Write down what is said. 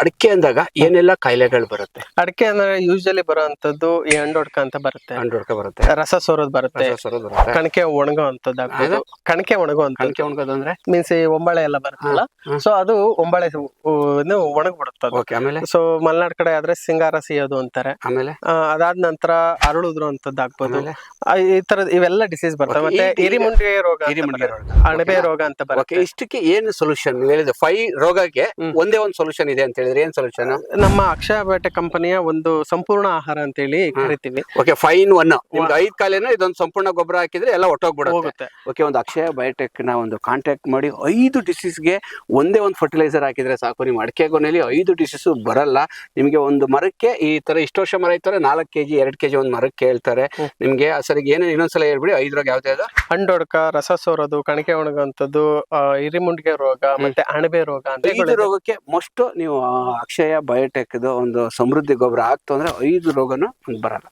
ಅಡಿಕೆ ಅಂದಾಗ ಏನೆಲ್ಲ ಕಾಯಿಲೆಗಳು ಬರುತ್ತೆ? ಅಡಿಕೆ ಅಂದ್ರೆ ಯೂಶಲಿ ಬರುವಂತದ್ದು ಈ ಅಂಡೊಡ್ಕ ಅಂತ ಬರುತ್ತೆ. ಅಂಡೊಡ್ಕ ಬರುತ್ತೆ. ರಸ ಸೋರೋದ್ ಬರುತ್ತೆ. ಕಣಕೆ ಒಣಗೋ ಅಂತದ್ದಾಗ್ಬೋದು ಕಣಕೆ ಒಣಗೋ ಅಂತ ಕಣಕೆ ಒಣಗೋದು ಅಂದ್ರೆ? ಮೀನ್ಸ್ ಈ ಒಂಬಳೆ ಎಲ್ಲ ಬರುತ್ತಲ್ಲ. ಸೊ ಅದು ಒಂಬಳೆ ಒಣಗ್ಬಿಡುತ್ತೆ ಓಕೆ ಆಮೇಲೆ? ಸೊ ಮಲೆನಾಡ್ ಕಡೆ ಆದ್ರೆ ಸಿಂಗಾರ ಸಿಯೋದು ಅಂತಾರೆ. ಆಮೇಲೆ? ಅದಾದ ನಂತರ ಅರಳುದ್ರು ಅಂತದ್ದು ಆಗ್ಬೋದು. ಈ ತರದ ಇವೆಲ್ಲ ಡಿಸೀಸ್ ಬರ್ತವೆ. ಮತ್ತೆ ಹಿರಿಮುಂಡಿಗೆ ರೋಗ. ಅಣಬೆ ರೋಗ ಅಂತ ಬರುತ್ತೆ. ಇಷ್ಟಕ್ಕೆ ಏನು ಸೊಲ್ಯೂಷನ್ ನೀವು ಹೇಳಿದ್ರೆ ಫೈ ರೋಗಕ್ಕೆ ಒಂದೇ ಒಂದು ಸೊಲ್ಯೂಷನ್ ಇದೆ ಅಂತ ಹೇಳಿದ್ರೆ ಏನ್ ಸೊಲ್ಯೂಷನ್ ನಮ್ಮ ಅಕ್ಷಯ ಬೇಟೆ ಕಂಪನಿಯ ಒಂದು ಸಂಪೂರ್ಣ ಆಹಾರ ಅಂತ ಹೇಳಿ ಕರಿತೀವಿ. ಓಕೆ ಫೈನ್ ಒನ್ ಒಂದು ಐದ್ ಕಾಲೇನ ಇದೊಂದು ಸಂಪೂರ್ಣ ಗೊಬ್ಬರ ಹಾಕಿದ್ರೆ ಎಲ್ಲ ಹೊಟ್ಟೋಗ್ಬಿಡುತ್ತೆ ಹೋಗುತ್ತೆ. ಓಕೆ ಒಂದು ಅಕ್ಷಯ ಬಯೋಟೆಕ್ನ ಒಂದು ಕಾಂಟ್ಯಾಕ್ಟ್ ಮಾಡಿ ಐದು ಡಿಸೀಸ್ಗೆ ಒಂದೇ ಒಂದು ಫರ್ಟಿಲೈಸರ್ ಹಾಕಿದ್ರೆ ಸಾಕು. ನಿಮ್ಮ ಅಡಿಕೆ ಗೊನೆಯಲ್ಲಿ ಐದು ಡಿಸೀಸ್ ಬರಲ್ಲ. ನಿಮಗೆ ಒಂದು ಮರಕ್ಕೆ ಈ ತರ ಇಷ್ಟು ವರ್ಷ ಮರ ಇರ್ತಾರೆ ನಾಲ್ಕು ಕೆಜಿ ಎರಡು ಕೆಜಿ ಒಂದು ಮರಕ್ಕೆ ಹೇಳ್ತಾರೆ. ನಿಮಗೆ ಸರಿಗೆ ಏನೇನು ಇನ್ನೊಂದ್ಸಲ ಹೇಳ್ಬಿಡಿ ಐದ್ರಾಗ ಯಾವ್ದು ಯಾವ್ದು? ಹಣ್ಣೊಡ್ಕ ರಸ ಸೋರೋದು ಕಣಕೆ ಒಣಗುವಂಥದ್ದು ಆ, ಹಿರಿಮುಂಡಿಗೆ ರೋಗ ಮತ್ತೆ ಅಣಬೆ ರೋಗ ಅಂತ ರೋಗಕ್ಕೆ ಮೋಸ್ಟ್ ನೀವು ಅಕ್ಷಯ ಬಯೋಟೆಕ್ ಒಂದು ಸಮೃದ್ಧಿ ಗೊಬ್ಬರ ಆಗ್ತು ಅಂದ್ರೆ ಐದು ರೋಗನು ಬರಲ್ಲ.